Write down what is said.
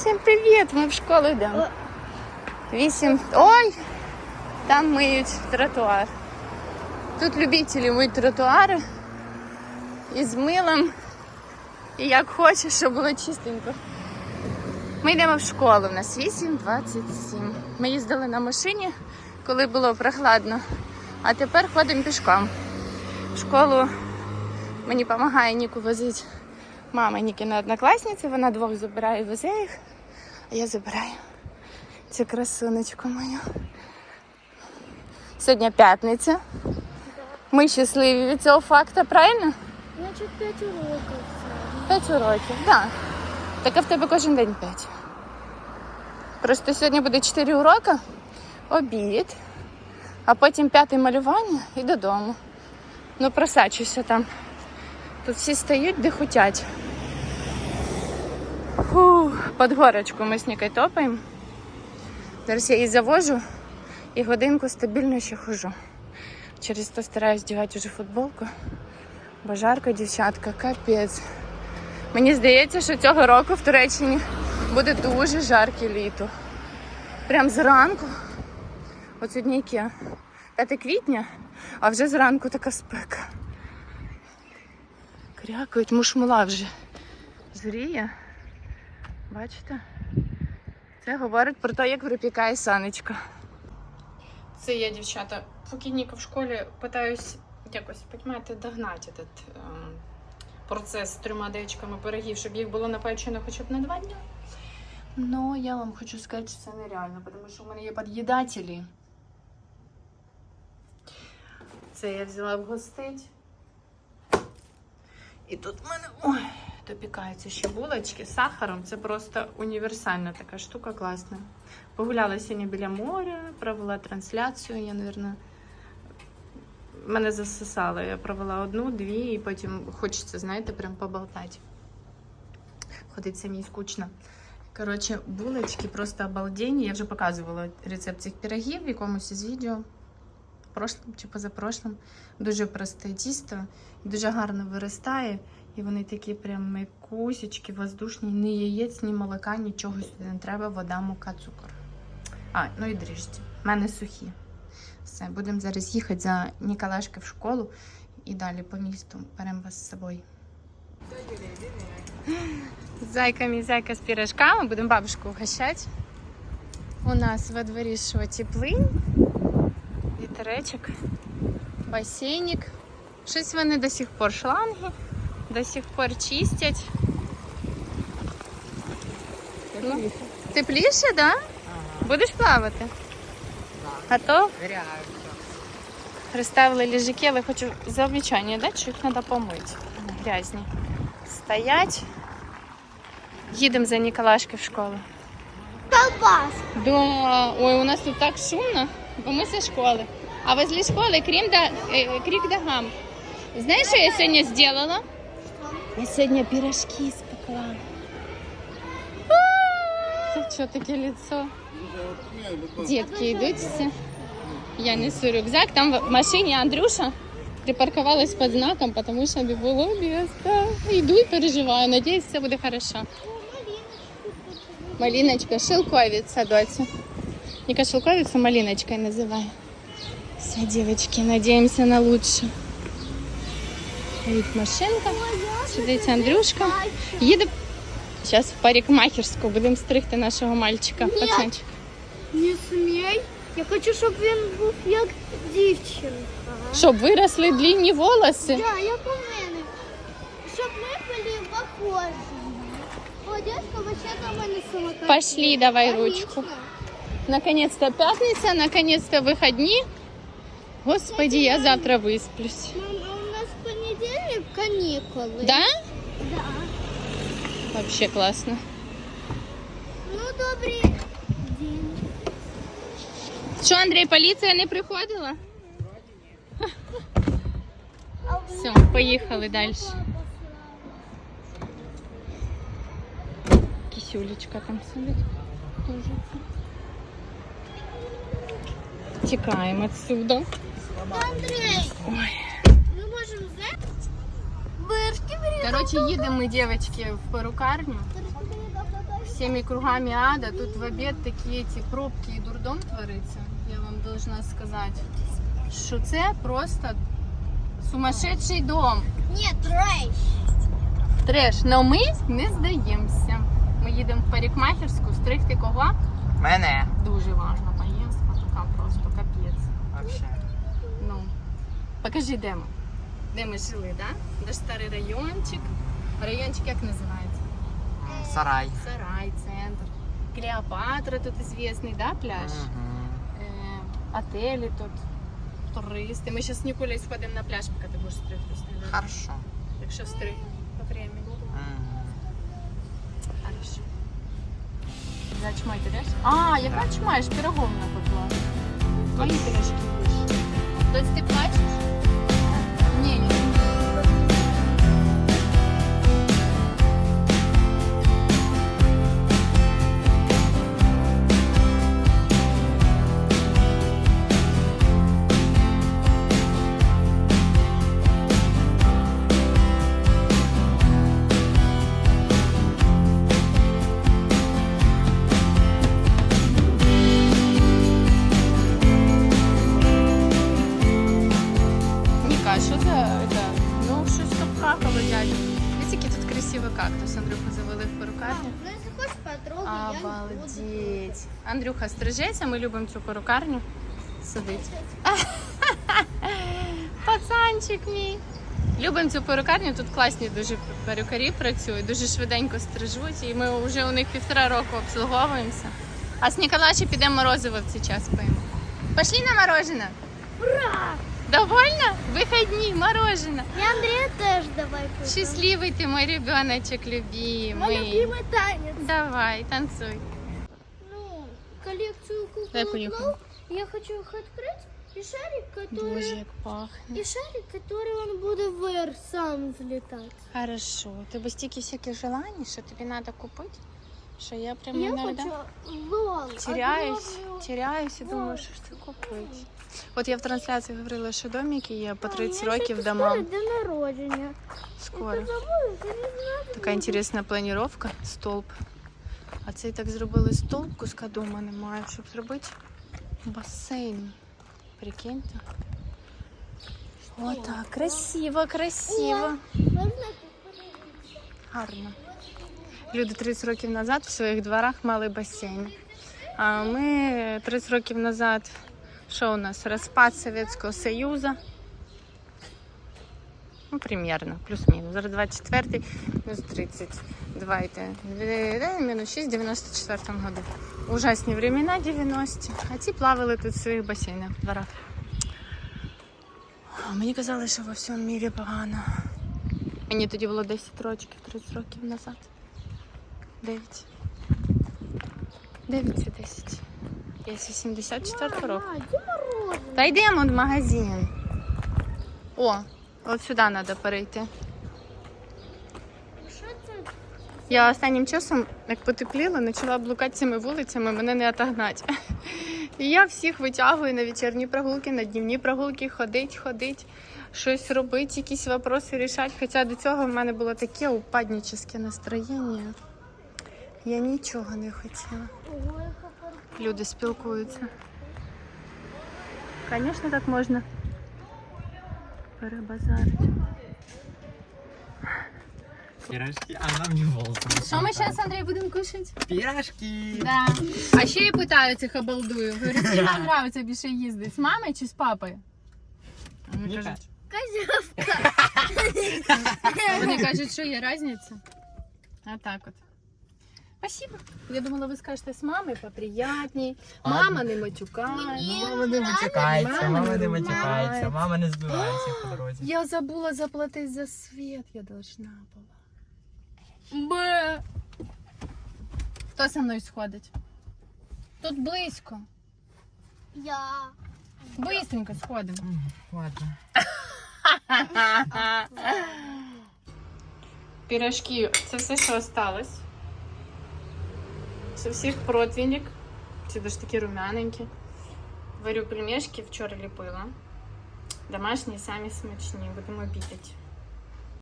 Всім привіт! Ми в школу йдемо. Вісім. Ой! Там миють тротуар. Тут любителі миють тротуари із милом. І як хочеш, щоб було чистенько. Ми йдемо в школу. У нас 8.27. Ми їздили на машині, коли було прохладно. А тепер ходимо пішком. В школу мені допомагає Ніку возити мама Нікіна однокласниця. Вона двох забирає і везе їх, а я забираю цю красунечку мою. Сьогодні п'ятниця. Ми щасливі від цього факту, правильно? Значить, 5 уроків. П'ять уроків, так. Так а в тебе кожен день п'ять. Просто сьогодні буде чотири уроки, обід, а потім п'яте малювання і додому. Ну, просачуся там. Тут всі стають, де хотять. Фу, під горочку ми з Нікою топаємо. Зараз я її завожу і годинку стабільно ще хожу. Через то стараюсь вдягати вже футболку. Бо жарко, дівчатка, капець. Мені здається, що цього року в Туреччині буде дуже жарке літо. Прям зранку. От сьогодні яке? 5 квітня, а вже зранку така спека. Крякають, мушмула вже зріє. Бачите? Це говорить про те, як припікає санечка. Це я, дівчата, поки Ніка в школі питаюсь якось, розумієте, догнати этот, ем, процес з трьома деячками пирогів, щоб їх було напечено хоча б на два дні. Ну, я вам хочу сказати, що це нереально, тому що в мене є під'їдателі. Це я взяла вгостить. І тут в мене ой, допікаються ще булочки з сахаром. Це просто універсальна така штука, класна. Погуляла сьогодні біля моря, провела трансляцію. Я, мабуть, мене засосало. Я провела одну, дві, і потім хочеться, знаєте, прям поболтати. Ходить самій скучно. Коротше, булочки просто обалденні. Я вже показувала рецепт цих пирогів в якомусь із відео. Прошлим чи позапрошлим. Дуже просте тісто, дуже гарно виростає. І вони такі прям м'якусечки, воздушні, ні яєць, ні молока, нічого сюди не треба, вода, мука, цукор. А, ну і дріжджі. У мене сухі. Все, будемо зараз їхати за Ніколашки в школу і далі по місту. Беремо вас з собою. Зайка мій зайка з пірожками, будемо бабушку угощати. У нас во дворі що теплинь, вітеречок, басейник. Щось вони до сих пор шланги, до сих пор чистять. Ну, тепліше, так? Да? Будеш плавати? Готов? Розставили ліжаки, але хочу замічання дати, що їх треба помити. Грязні. Стоять. Їдемо за Ніколашки в школу. Колбас. Да. Ой, у нас тут так шумно, бо ми зі школи. А возле школи крім да, е, крик да гам. Знаєш, що я сьогодні зробила? Я сьогодні пирожки спекла. Це що таке лицо? Дітки йдуть всі. Я несу рюкзак. Там в машині Андрюша припаркувалась під знаком, тому що не було міста. Йду і переживаю. Надіюсь, все буде хорошо. Малиночка, шелковица, доця. Ника шелковицу малиночкой называй. Все, девочки, надеемся на лучшее. Стоит машинка. Сидить Андрюшка. Їде зараз в парикмахерську. Будемо стригти нашого мальчика. Ні. Пацанчика. Не смій. Я хочу, щоб він був як дівчинка. Щоб виросли длинні волоси. Да, як у мене. Щоб ми були похожі. О, дядька, вообще там мене самокат. Пошли, давай Отлично. ручку. Наконец-то пятница, наконец-то выходни. Господи, я завтра высплюсь. Мам, а у нас в понедельник канікули. Да? Да. Вообще классно. Ну, добрий день. Що, Андрій, поліція не приходила? А в Все, поїхали далі. Кисюлечка там сидить. Дуже. Тікаємо отсюда. Ми можемо взяти? Коротше, їдемо ми, дівчатки, в перукарню. всеми кругами ада. Тут в обед такі ці пробки і дурдом твориться. Я вам должна сказати, що це просто сумасшедший дом. Нет, трейш. Треш, но ми не здаємося. Ми їдемо в парикмахерську, стригти кого? Мене. Дуже важна поїздка, така просто капець. Вообще. Покажи, де ми. Де ми жили, да? Наш старий райончик. Райончик як називається? Сарай. Сарай, центр. Клеопатра тут известный, да, пляж? Мгм. Э, отели тут, туристи. Ми зараз з Ніколею сходимо на пляж, поки ти будеш стригтися. Хорошо. Якщо встиг по времени. Мгм. Хорошо. Зачмай ти йдеш? А, яка чма? Я ж пирогом напекла. Мої пирожки будеш. Доць, ти плачеш? Обалдеть. Андрюха, стрижеться, ми любимо цю перукарню. Сидить. Пацанчик мій. Любимо цю перукарню, тут класні дуже перукарі працюють, дуже швиденько стрижуть, і ми вже у них півтора року обслуговуємося. А з Ніколаші підемо морозиво в цей час пиємо. Пошли на мороженое. Ура! Довольно? Выходни, мороженое. И Андрея тоже давай купим. Счастливый ты мой ребеночек Мой любимый. любимый танец. Давай, танцуй. Ну, коллекцию Дай кукол понюхаю. Клоу. Я хочу их открыть. И шарик, который... Боже, як пахне. И шарик, который он будет вверх сам взлетать. Хорошо. У тебе стільки всяких желань, що тобі треба купити, Що я прямо Я іноді хочу теряюсь, теряюсь і думаю, що ж це купити. От я в трансляції говорила, що домики є по А, 30 у меня років домам. народження. Скоро. Така інтересна планіровка, стовп. А це так зробили стовп, куска дома немає, щоб зробити басейн. Прикиньте. Отак, красиво, красиво. Гарно. Люди 30 років назад в своїх дворах мали басейн. А ми 30 років назад, що у нас? Розпад Совєтського Союзу. Ну, примерно, плюс-мінус. Зараз 24 плюс 30. Давайте. Е, Мінус 6 в 94 году. Ужасні времена 90-ті. А ці плавали тут в своїх басейнах в дворах. Мені казали, що во всьому мірі погано. Мені тоді було 10 років, 30 років назад. 9. 9 чи 10. Я зі 74 року. Та йдемо в магазин. О, от сюди треба перейти. Я останнім часом, як потепліло, почала блукати цими вулицями, мене не отогнать. І я всіх витягую на вечірні прогулки, на днівні прогулки, ходить, ходить, щось робити, якісь вопроси рішати. Хоча до цього в мене було таке упаднічне настроєння. Я нічого не хотіла. Ого, яка парк. Люди спілкуються. Звісно, так можна перебазарити. Пирожки, а нам не волосы. Що ми зараз, Андрій, будемо кушати? Пирожки. Да. А ще я питаю цих обалдую. Говорю, з ким вам нравиться більше їздити? З мамою чи з папою? Вони Ніка. кажуть, Козявка. вони кажуть, що є різниця. А так от. Спасибо. Я думала, ви скажете з мамою поприятній. Мама не матюкає. Мама не матюкається, Мама не матюкається, мама не збивається по дорозі. Я забула заплатити за світ, я должна була. Б. Хто со мною сходить? Тут близько. Я. Быстренько сходимо. Ладно. Пирожки, це все, що осталось. З всіх противник. Ці дуже такі румяненькі. Варю пельмешки, вчора ліпила. Домашні самі смачні, будемо обідати.